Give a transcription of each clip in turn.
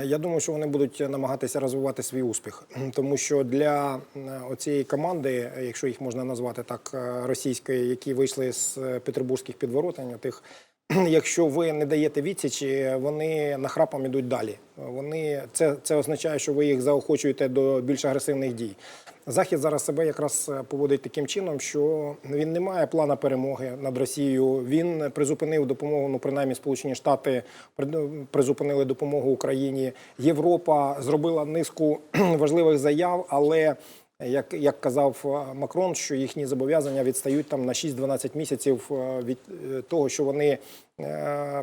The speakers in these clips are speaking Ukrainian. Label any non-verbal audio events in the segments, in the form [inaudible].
Е, Я думаю, що вони будуть намагатися розвивати свій успіх, тому що для цієї команди, е, якщо їх можна назвати так, е, російської, які вийшли з е, петербурзьких підворотень, тих, [clears throat] якщо ви не даєте відсічі, вони нахрапом ідуть далі. Вони це, це означає, що ви їх заохочуєте до більш агресивних дій. Захід зараз себе якраз е, поводить таким чином, що він не має плана перемоги над Росією. Він призупинив допомогу, ну принаймні Сполучені Штати при- призупинили допомогу Україні. Європа зробила низку [clears throat] важливих заяв, але як, як казав е, Макрон, що їхні зобов'язання відстають там на 6-12 місяців е, від е, того, що вони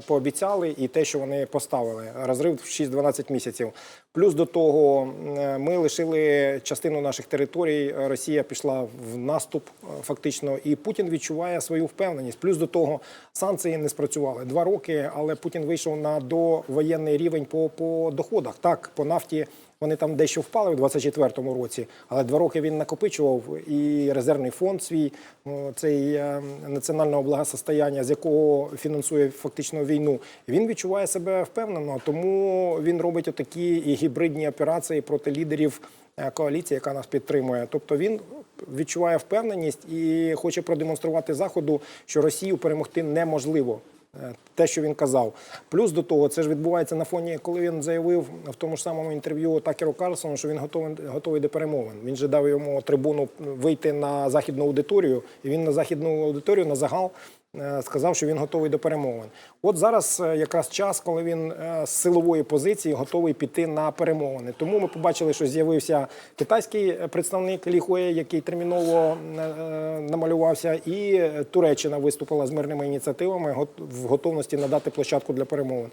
пообіцяли, і те, що вони поставили. Розрив в 6-12 місяців. Плюс до того ми лишили частину наших територій. Росія пішла в наступ фактично, і Путін відчуває свою впевненість. Плюс до того санкції не спрацювали два роки, але Путін вийшов на довоєнний рівень по, по доходах. Так, по нафті вони там дещо впали в 24-му році, але два роки він накопичував і резервний фонд свій, цей е, національного благосостояння, з якого фінансує фактично війну. Він відчуває себе впевнено, тому він робить отакі і гібридні операції проти лідерів е, коаліції, яка нас підтримує. Тобто він відчуває впевненість і хоче продемонструвати заходу, що Росію перемогти неможливо. Е, Те, що він казав, плюс до того, це ж відбувається на фоні, коли він заявив в тому ж самому інтерв'ю Такеру Карлсону, що він готовий готовий до перемовин. Він же дав йому трибуну вийти на західну аудиторію, і він на західну аудиторію на загал сказав, що він готовий до перемовин. От зараз е, якраз час, коли він е, з силової позиції готовий піти на перемовини. Тому ми побачили, що з'явився китайський е, представник Ліхує, який терміново е, е, намалювався, і Туреччина виступила з мирними ініціативами в готовності надати площадку для перемовин.